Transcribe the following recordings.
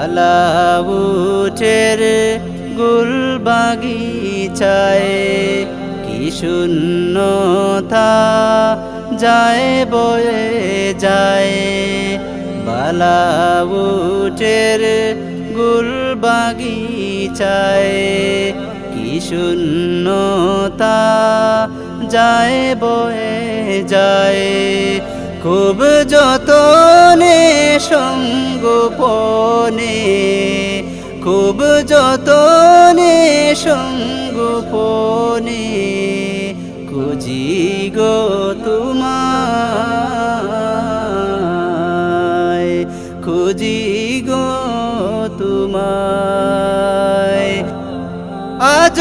বালাউটের গুল বাগিচায়। কি শূন্যতা যায় বয়ে যায়। বালাউটের গুল বাগিচায়। কি শূন্যতা যায় বয়ে যায়। খুব যতনে সঙ্গোপনে, খুব যতনে সঙ্গোপনে খুঁজি গো তোমায়, খুঁজি গো তোমায়। আজ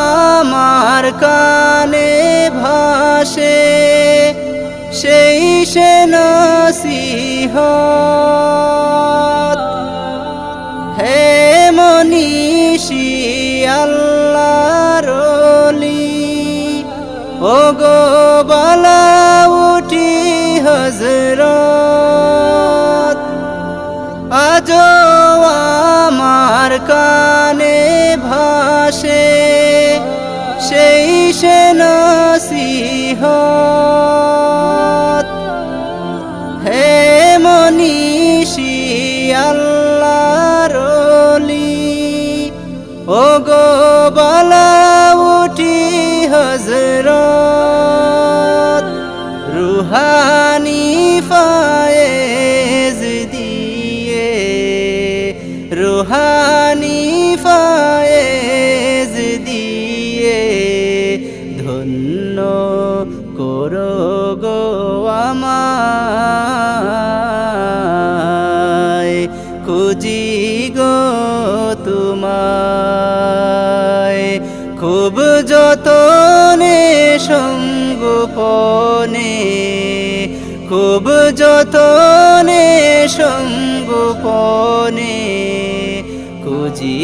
আমার কানে ভাসে, সেই নসিহত হে মনীষী আল্লাহর ও গো বালা উঠি হজরত আজ আমার কানে আমায় খুঁজি গো তোমায়। খুব যতনে সঙ্গোপনে খুব যতনে সঙ্গোপনে খুঁজি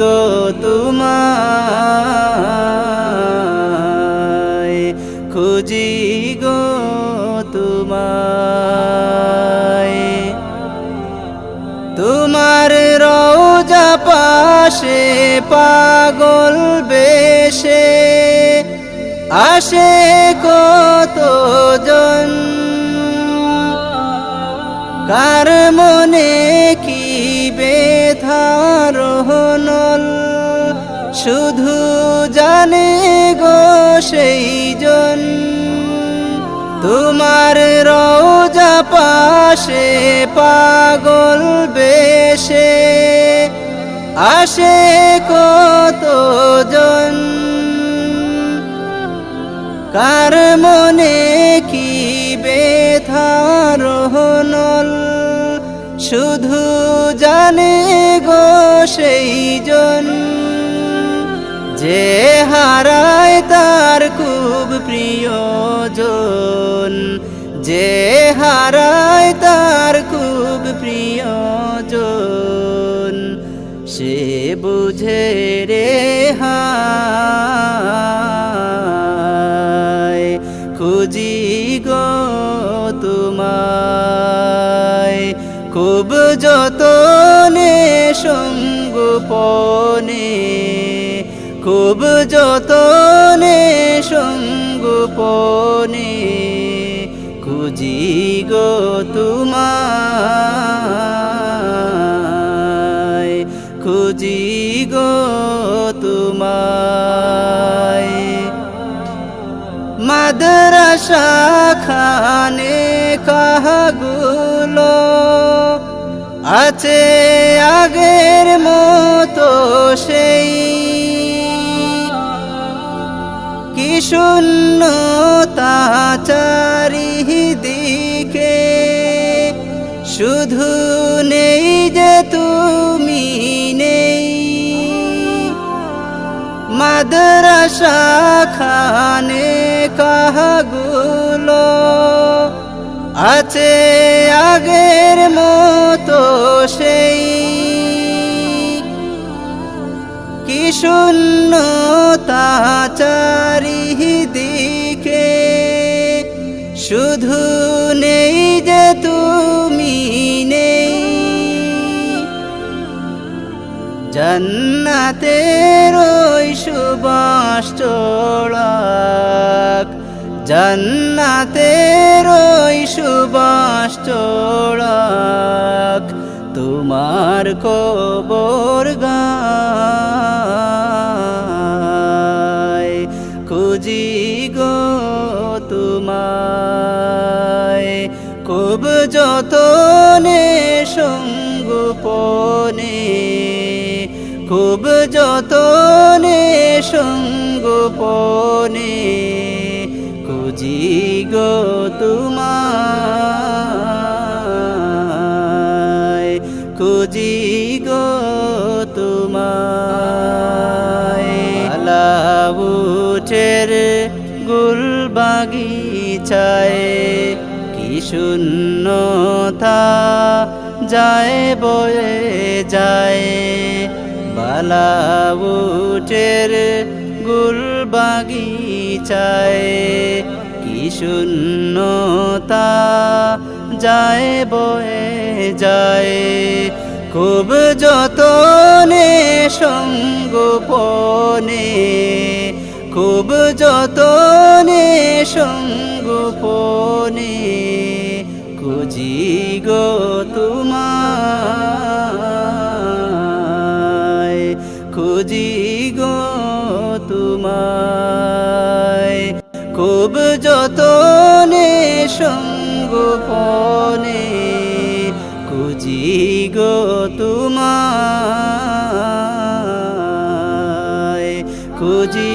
গো তোমায়। খুঁজি গো তোমায়। তোমার রওজা পাশে পাগল বেশে আসে কত জন। কার মনে কি বেথার হনল শুধু জানে গো সেই জন। তোমার রওজা পাশে পাগল বেশে আসে কত জন। কার মনে কি বেথার হনল শুধু জানে গো সেই জন। যে হারায় তার খুব প্রিয়জন, যে হারায় তার খুব প্রিয়জন, সে বুঝে রে হায়, খুঁজি গো তোমায়। খুব যতনে সঙ্গোপনে খুব যতনে সঙ্গোপনে খুঁজি গো তোমায়, খুঁজি গো তোমায়। মাদ্রাসা খানে কাহাগুলো আছে আগের মতো সেই কি শূন্যতা চারিদিকে শুধু নেই যে তুমি নেই। মাদ্রাসা খানে কাহাগুলো আছে আগের মতো সেই। কি শূন্যতা চারিদিকে শুধু নেই যে তুমি নেই। জন্নাতের ওই সুবাস চোড়াক জন্নাতের সুবাস চোড়াক তোমার কবর গায় যতনে সঙ্গোপনে খুব যতনে সঙ্গোপনে খুঁজি গো তোমায় খুঁজি গো তোমায়। গুল বাগিচায় শূন্যতা যায় বয়ে যায়। বালাউটের গুল বাগিচায় কি শূন্যতা যায় বয়ে যায়। খুব যতনে সঙ্গোপনে, খুব যতনে সঙ্গোপনে। খুঁজি গো তোমায় খুঁজি গো তোমায়। খুব যতনে সঙ্গোপনে খুঁজি গো তোমায় খুঁজি